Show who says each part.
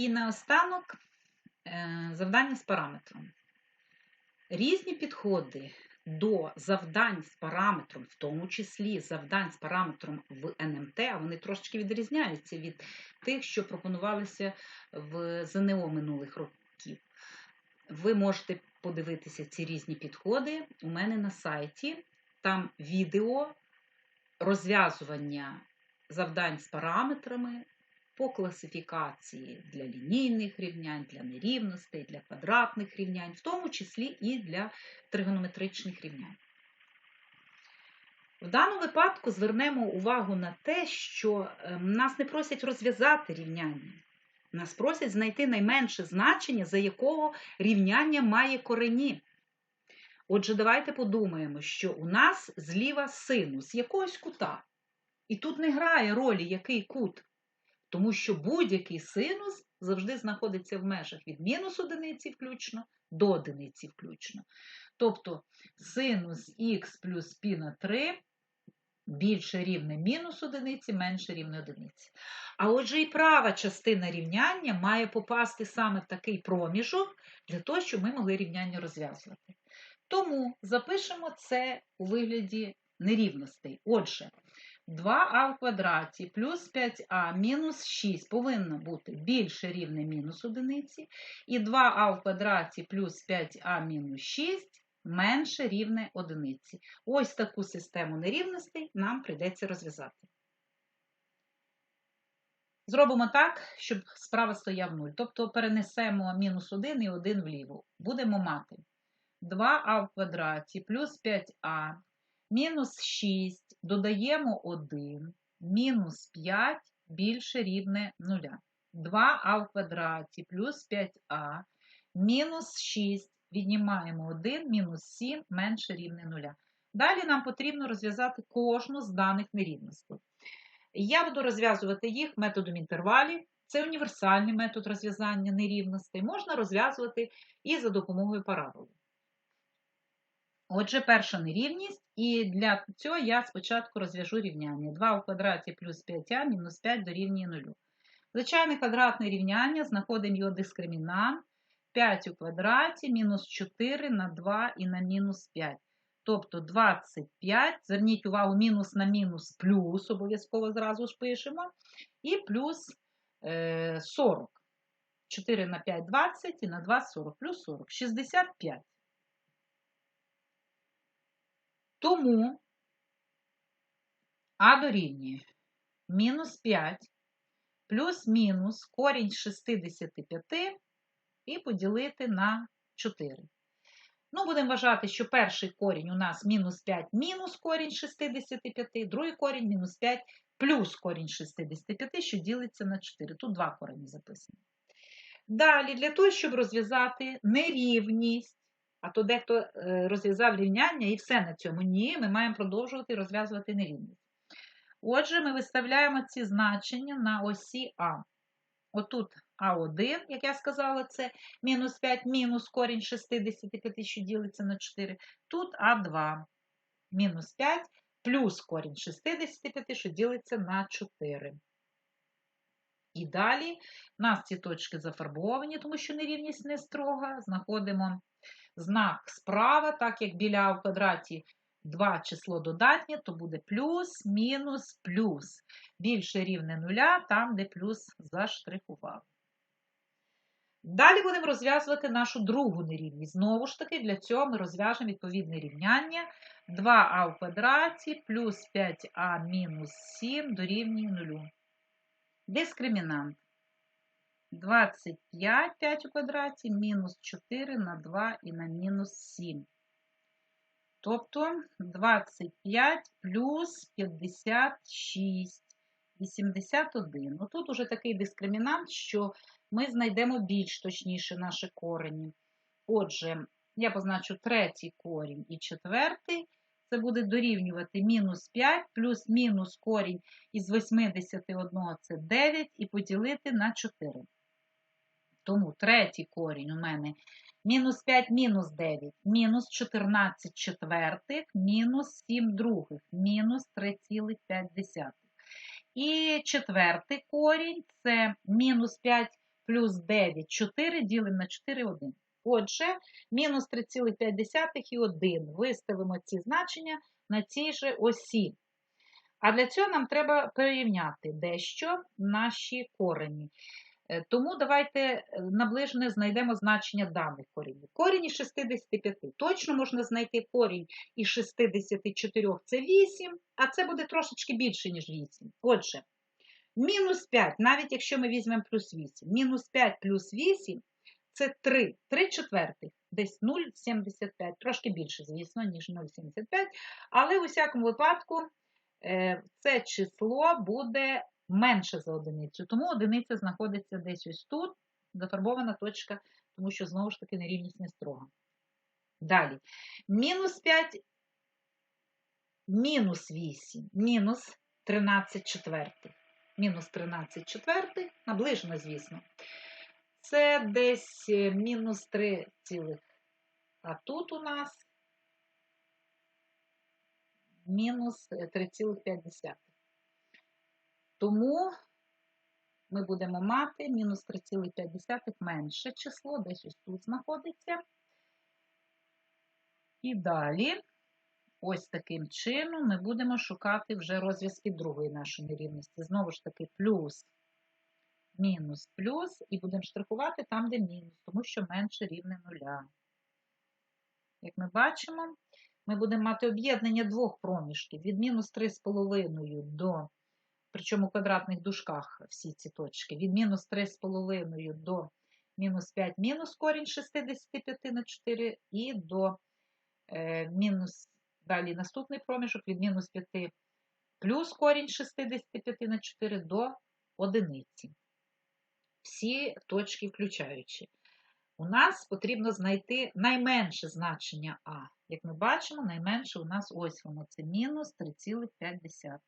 Speaker 1: І наостанок е, завдання з параметром. Різні підходи до завдань з параметром, в тому числі завдань з параметром в НМТ, вони трошечки відрізняються від тих, що пропонувалися в ЗНО минулих років. Ви можете подивитися ці різні підходи у мене на сайті. Там відео розв'язування завдань з параметрами по класифікації для лінійних рівнянь, для нерівностей, для квадратних рівнянь, в тому числі і для тригонометричних рівнянь. В даному випадку звернемо увагу на те, що ем, нас не просять розв'язати рівняння. Нас просять знайти найменше значення, за якого рівняння має корені. Отже, давайте подумаємо, що у нас зліва синус якогось кута. І тут не грає ролі який кут, тому що будь-який синус завжди знаходиться в межах від мінус одиниці включно до одиниці включно. Тобто синус х плюс π на 3 більше рівне мінус одиниці, менше рівне одиниці. А отже, і права частина рівняння має попасти саме в такий проміжок для того, щоб ми могли рівняння розв'язувати. Тому запишемо це у вигляді нерівностей. Отже, 2а в квадраті плюс 5а мінус 6 повинно бути більше рівне мінус одиниці, і 2а в квадраті плюс 5а мінус 6 менше рівне одиниці. Ось таку систему нерівностей нам прийдеться розв'язати. Зробимо так, щоб справа стояв 0. Тобто перенесемо мінус 1 і 1 вліво. Будемо мати 2а в квадраті плюс 5а мінус 6, додаємо 1, мінус 5 більше рівне 0. 2а в квадраті плюс 5а мінус 6 віднімаємо 1, мінус 7 менше рівне 0. Далі нам потрібно розв'язати кожну з даних нерівностей. Я буду розв'язувати їх методом інтервалів. Це універсальний метод розв'язання нерівностей. Можна розв'язувати і за допомогою параболи. Отже, перша нерівність, і для цього я спочатку розв'яжу рівняння. 2 у квадраті плюс 5а мінус 5 дорівнює 0. Звичайне квадратне рівняння, знаходимо його дискримінант. 5 у квадраті мінус 4 на 2 і на мінус 5. Тобто 25, зверніть увагу, мінус на мінус плюс, обов'язково зразу ж пишемо, і плюс 40. 4 на 5 20 і на 2 40, плюс 40, 65. Тому А дорівнює мінус 5 плюс мінус корінь 65 і поділити на 4. Ну, будемо вважати, що перший корінь у нас мінус 5 мінус корінь 65, другий корінь мінус 5 плюс корінь 65, що ділиться на 4. Тут два корені записані. Далі, для того, щоб розв'язати нерівність, а то дехто е, розв'язав рівняння і все на цьому. Ні, ми маємо продовжувати розв'язувати нерівність. Отже, ми виставляємо ці значення на осі А. Отут А1, як я сказала, це мінус 5 мінус корінь 65, що ділиться на 4. Тут А2 мінус 5 плюс корінь 65, що ділиться на 4. І далі у нас ці точки зафарбовані, тому що нерівність не строга. Знаходимо знак справа, так як біля А в квадраті 2 число додатнє, то буде плюс, мінус, плюс. Більше рівне нуля, там, де плюс заштрихував. Далі будемо розв'язувати нашу другу нерівність. Знову ж таки, для цього ми розв'яжемо відповідне рівняння 2а в квадраті плюс 5а мінус 7 дорівнює 0. Дискримінант. 25 5 у квадраті мінус 4 на 2 і на мінус 7. Тобто 25 плюс 56, 81. Ну, тут уже такий дискримінант, що ми знайдемо більш точніше наші корені. Отже, я позначу третій корінь і четвертий. Це буде дорівнювати мінус 5 плюс мінус корінь із 81 це 9 і поділити на 4. Тому третій корінь у мене мінус 5 мінус 9, мінус 14 четвертих, мінус 7 других, мінус 3,5. І четвертий корінь це мінус 5 плюс 9, 4 ділимо на 4, 1. Отже, мінус 3,5 і 1. Виставимо ці значення на цій же осі. А для цього нам треба порівняти дещо наші корені. Е, Тому давайте е, наближене знайдемо значення даних коренів. Корінь із 65. Точно можна знайти корінь із 64 це 8, а це буде трошечки більше, ніж 8. Отже, мінус 5, навіть якщо ми візьмемо плюс 8, мінус 5 плюс 8 це 3, 3 четвертих, десь 0,75, трошки більше, звісно, ніж 0,75, але у всякому випадку е, це число буде менше за одиницю, тому одиниця знаходиться десь ось тут, зафарбована точка, тому що, знову ж таки, нерівність не строга. Далі. Мінус 5, мінус 8, мінус 13 четвертих. Мінус 13 четвертих, наближено, звісно. Це десь е, мінус 3 цілих. А тут у нас мінус е, 3,5. Тому ми будемо мати мінус 3,5 менше число, десь ось тут знаходиться. І далі, ось таким чином, ми будемо шукати вже розв'язки другої нашої нерівності. Знову ж таки, плюс, мінус, плюс, і будемо штрихувати там, де мінус, тому що менше рівне нуля. Як ми бачимо, ми будемо мати об'єднання двох проміжків від мінус 3,5 до причому в квадратних дужках всі ці точки, від мінус 3,5 до мінус 5 мінус корінь 65 на 4 і до е, мінус, далі наступний проміжок від мінус 5 плюс корінь 65 на 4 до одиниці. Всі точки включаючи. У нас потрібно знайти найменше значення А. Як ми бачимо, найменше у нас ось воно це мінус 3,5.